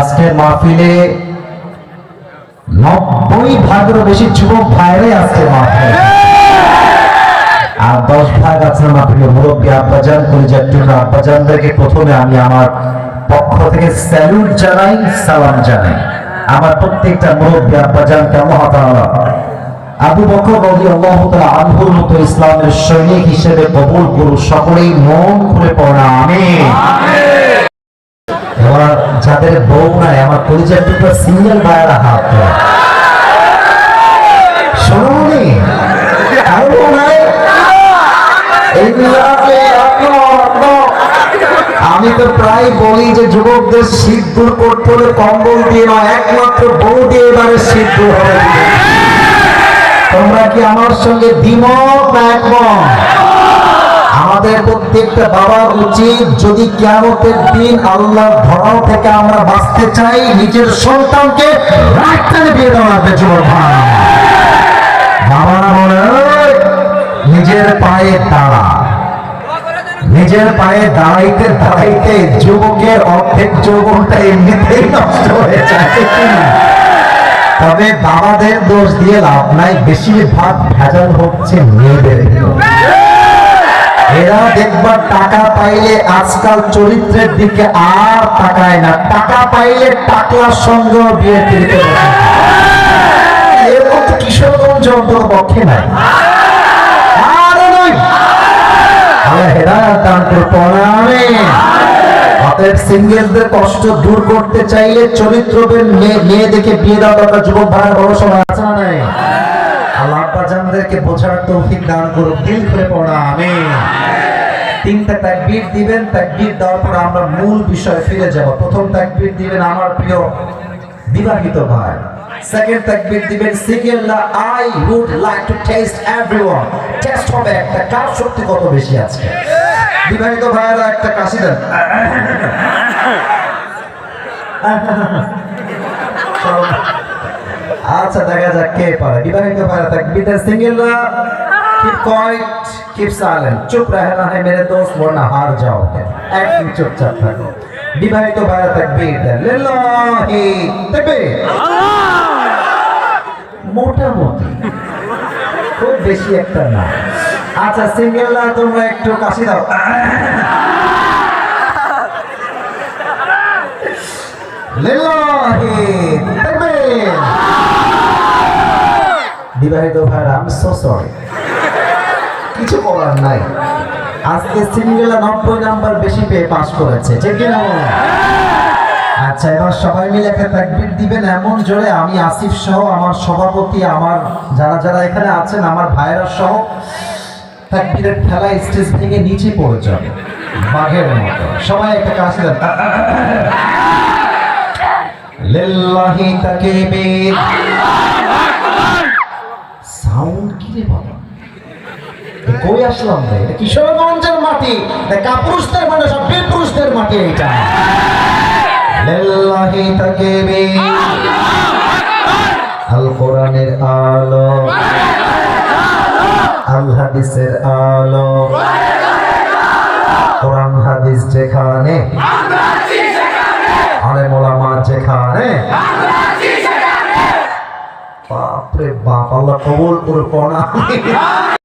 আজকের মাহফিলে নব্বই ভাগেরও বেশি যুবক ভাইরাই মাহফিলে। আর দশ ভাগ আছে আমার প্রিয় মুরব্বী আব্বাজান, কলিজার আব্বাজানদেরকে প্রথমে আমি আমার পক্ষ থেকে স্যালুট জানাই, সালাম জানাই। আমার প্রত্যেকটা মুরব্বী আল্লাহ তাআলা আবু বকর রাদিয়াল্লাহু তাআলা আনহুর মতো ইসলামের সৈনিক হিসেবে কবুল করুন, সকলেই মন খুলে পড়া আমিন। এবার যাদের বউ নাই আমার পরিচয় টুকরা সিঙ্গেল ভাইয়েরা হাত আল্লাহ, আল্লাহ। আমি তো প্রায় বলি যে যুবকদের শীত দূর করতে হলে কম্বল দিয়ে নয় একমাত্র বউ দিয়ে এবারে শীত দূর হবে। তোমরা কি আমার সঙ্গে দ্বিমত না একমত? আমাদের প্রত্যেকটা বাবার উচিত যদি কিয়ামতের দিন আল্লাহ ধরাও থেকে আমরা বাঁচতে চাই, নিজের সন্তানকে রাস্তায় বিয়ে দেওয়া হবে যুবক ভাই। বাবারা বলে নিজের পায়ে দাঁড়া নিজের পায়ে দাঁড়াইতে দাঁড়াইতে যুবকের অর্ধেক যৌবনটা এমনিতেই নষ্ট হয়ে যায়? তবে বাবাদের দোষ দিয়ে লাভ নাই, বেশিরভাগ ভেজাল হচ্ছে মেয়েদের। এরা দেখবার টাকা পাইলে আজকাল চরিত্রের দিকে আর তাকায় না। টাকা পাইলে টাকলার সঙ্গে বিয়ে দিতে এরকম কিশোরগঞ্জ পক্ষে নাই। দূর করতে চাইলে বিয়ে দেওয়া যুবক আল্লাহ আব্বাজানদেরকে বোঝার তৌফিক দান করুন দিল খুলে পড়া, আমিন। তিনটা তাকবীর দিবেন, তাকবীর দেওয়ার পর আমরা মূল বিষয়ে ফিরে যাব। প্রথম তাকবীর দিবেন আমার প্রিয় বিবাহিত ভাই। সেকেন্ড তাকবীর দিবেন সিঙ্গেলরা I would like to taste everyone. Taste হবে একটা কার শক্তি কত বেশি আছে বিবাহিত ভাইয়েরা, একটা কাশি দেন। আচ্ছা দেখা যাক কে পারে। বিবাহিত ভাইরা তাকবীর সিঙ্গেলরা keep quiet, keep silent. চুপ রহনা হ্যায় মেরে দোস্ত ওয়ানা হার যাও একদম চুপচাপ থাকো। বিবাহিত ভাইরা তাকবীর দেন। লিল্লাহি তাকবীর। মোটামুটি। খুব বেশি একটা না। আচ্ছা সিঙ্গেলরা তোমরা একটু কাশি দাও। বিবাহিত ভাইরা আমি সো সরি কিছু করার নাই। আজকে সিঙ্গেলা নব্বই নাম্বার বেশি পেয়ে পাশ করেছে ঠিক কিনা আচ্ছা এবার সবাই মিলে একটা তাকবির দিবেন এমন জোরে আমি আসিফ সহ আমার সভাপতি আমার যারা যারা এখানে আছেন আমার ভাইয়েরা সহ তাকবীরের খেলা স্টেজ থেকে নিচে পড়ে যাবে বাঘের মতো। সবাই একটা কাছে লিল্লাহি তাকবীর। সাউন্ড কি রে বাবা? কই আসলাম রে? কিশোরগঞ্জের মাটি কাপুরুষদের মানে সব বীরপুরুষদের মাটি এটা লিল্লাহি তাকবীর। আল কোরআনের আলো। আল হাদিসের আলো। কোরআন হাদিস যেখানে। আলেম ওলামা যেখানে। বাপরে বাপ, আল্লাহ কবুল করে পড়া